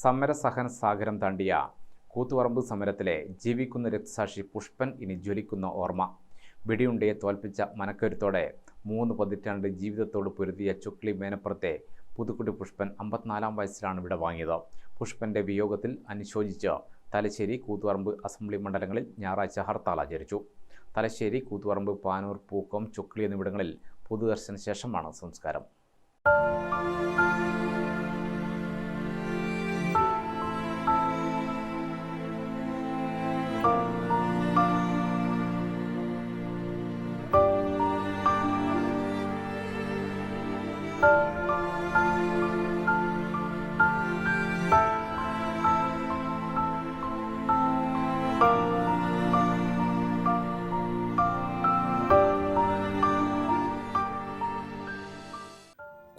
സമരസഹന സാഗരം തണ്ടിയ കൂത്തുപറമ്പ് സമരത്തിലെ ജീവിക്കുന്ന രക്തസാക്ഷി പുഷ്പൻ ഇനി ജ്വലിക്കുന്ന ഓർമ്മ. വെടിയുണ്ടയെ തോൽപ്പിച്ച മനക്കരുത്തോടെ മൂന്ന് പതിറ്റാണ്ട് ജീവിതത്തോട് പൊരുതിയ ചുക്ലി മേനപ്പുറത്തെ പുതുക്കുടി പുഷ്പൻ അമ്പത്തിനാലാം വയസ്സിലാണ് വിട വാങ്ങിയത്. പുഷ്പന്റെ വിയോഗത്തിൽ അനുശോചിച്ച് തലശ്ശേരി കൂത്തുപറമ്പ് അസംബ്ലി മണ്ഡലങ്ങളിൽ ഞായറാഴ്ച ഹർത്താൽ ആചരിച്ചു. തലശ്ശേരി കൂത്തുപറമ്പ് പാനൂർ പൂക്കം ചുക്ലി എന്നിവിടങ്ങളിൽ പൊതുദർശന ശേഷമാണ് സംസ്കാരം. you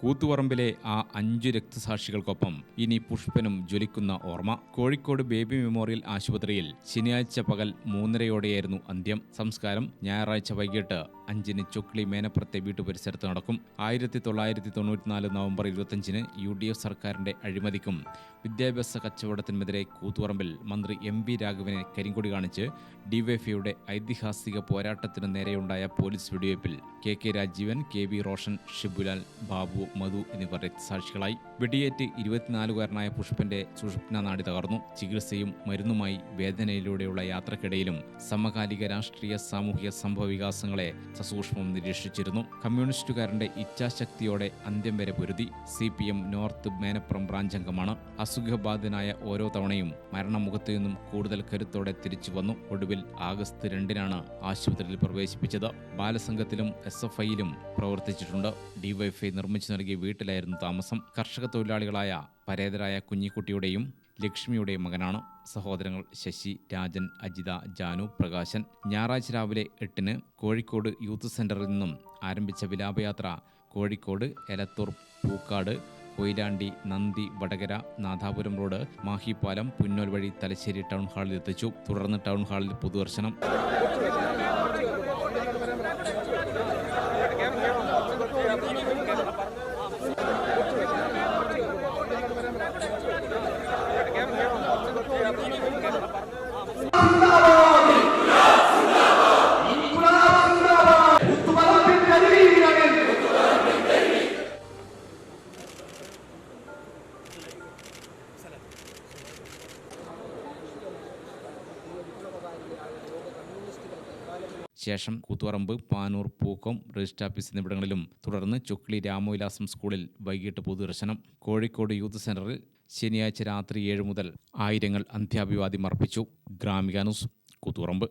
കൂത്തുപറമ്പിലെ ആ അഞ്ചു രക്തസാക്ഷികൾക്കൊപ്പം ഇനി പുഷ്പനും ജ്വലിക്കുന്ന ഓർമ്മ. കോഴിക്കോട് ബേബി മെമ്മോറിയൽ ആശുപത്രിയിൽ ശനിയാഴ്ച പകൽ മൂന്നരയോടെയായിരുന്നു അന്ത്യം. സംസ്കാരം ഞായറാഴ്ച വൈകിട്ട് അഞ്ചിന് ചൊക്ലി മേനപ്പുറത്തെ വീട്ടുപരിസരത്ത് നടക്കും. ആയിരത്തി തൊള്ളായിരത്തി തൊണ്ണൂറ്റിനാല് നവംബർ ഇരുപത്തഞ്ചിന് യു ഡി എഫ് സർക്കാരിന്റെ അഴിമതിക്കും വിദ്യാഭ്യാസ കച്ചവടത്തിനുമെതിരെ കൂത്തുപറമ്പിൽ മന്ത്രി എം വി രാഘവനെ കരിങ്കൊടി കാണിച്ച് ഡിവൈഫൈയുടെ ഐതിഹാസിക പോരാട്ടത്തിനു നേരെയുണ്ടായ police വെടിവയ്പിൽ K K Rajeevan K V Roshan Shibulal Babu Madhu എന്നിവർ രക്തസാക്ഷികളായി വെടിയേറ്റ് ഇരുപത്തിനാലുകാരനായ പുഷ്പന്റെ സുഷുപ്ന നാടി തകർന്നു. ചികിത്സയും മരുന്നുമായി വേദനയിലൂടെയുള്ള യാത്രക്കിടയിലും സമകാലിക രാഷ്ട്രീയ സാമൂഹിക സംഭവ വികാസങ്ങളെ സസൂക്ഷ്മം നിരീക്ഷിച്ചിരുന്നു. കമ്മ്യൂണിസ്റ്റുകാരന്റെ ഇച്ഛാശക്തിയോടെ അന്ത്യം വരെ പൊരുതി. C P M north Menappuram branch അംഗമാണ് അസുഖബാധിതനായ ഓരോ തവണയും മരണമുഖത്തു നിന്നും കൂടുതൽ കരുത്തോടെ തിരിച്ചു വന്നു. ഒടുവിൽ ആഗസ്റ്റ് രണ്ടിനാണ് ആശുപത്രിയിൽ പ്രവേശിപ്പിച്ചത്. ബാലസംഘത്തിലും എസ് എഫ് ഐയിലും പ്രവർത്തിച്ചിട്ടുണ്ട്. ഡിവൈഎഫ്ഐ നിർമ്മിച്ചു നൽകിയ വീട്ടിലായിരുന്നു താമസം. കർഷക തൊഴിലാളികളായ പരേതരായ കുഞ്ഞിക്കുട്ടിയുടെയും ലക്ഷ്മിയുടെയും മകനാണ് സഹോദരങ്ങൾ ശശി രാജൻ അജിത ജാനു പ്രകാശൻ. ഞായറാഴ്ച രാവിലെ എട്ടിന് കോഴിക്കോട് യൂത്ത് സെന്ററിൽ നിന്നും ആരംഭിച്ച വിലാപയാത്ര കോഴിക്കോട് എലത്തൂർ പൂക്കാട് കൊയിലാണ്ടി നന്ദി വടകര നാഥാപുരം റോഡ് മാഹിപ്പാലം പുന്നോൽ വഴി തലശ്ശേരി ടൗൺ ഹാളിൽ എത്തിച്ചു. തുടർന്ന് ടൗൺ ഹാളിൽ പൊതുദർശനം. ശേഷം കൂത്തുപറമ്പ് പാനൂർ പൂക്കം രജിസ്റ്റർ ഓഫീസ് എന്നിവിടങ്ങളിലും തുടർന്ന് ചുക്ലി രാമവിലാസം സ്കൂളിൽ വൈകിട്ട് പൊതുദർശനം. കോഴിക്കോട് യൂത്ത് സെന്ററിൽ ശനിയാഴ്ച രാത്രി ഏഴ് മുതൽ ആയിരങ്ങൾ അന്ത്യാഭിവാദ്യം അർപ്പിച്ചു. ഗ്രാമിക ന്യൂസ് കൂത്തുപറമ്പ്.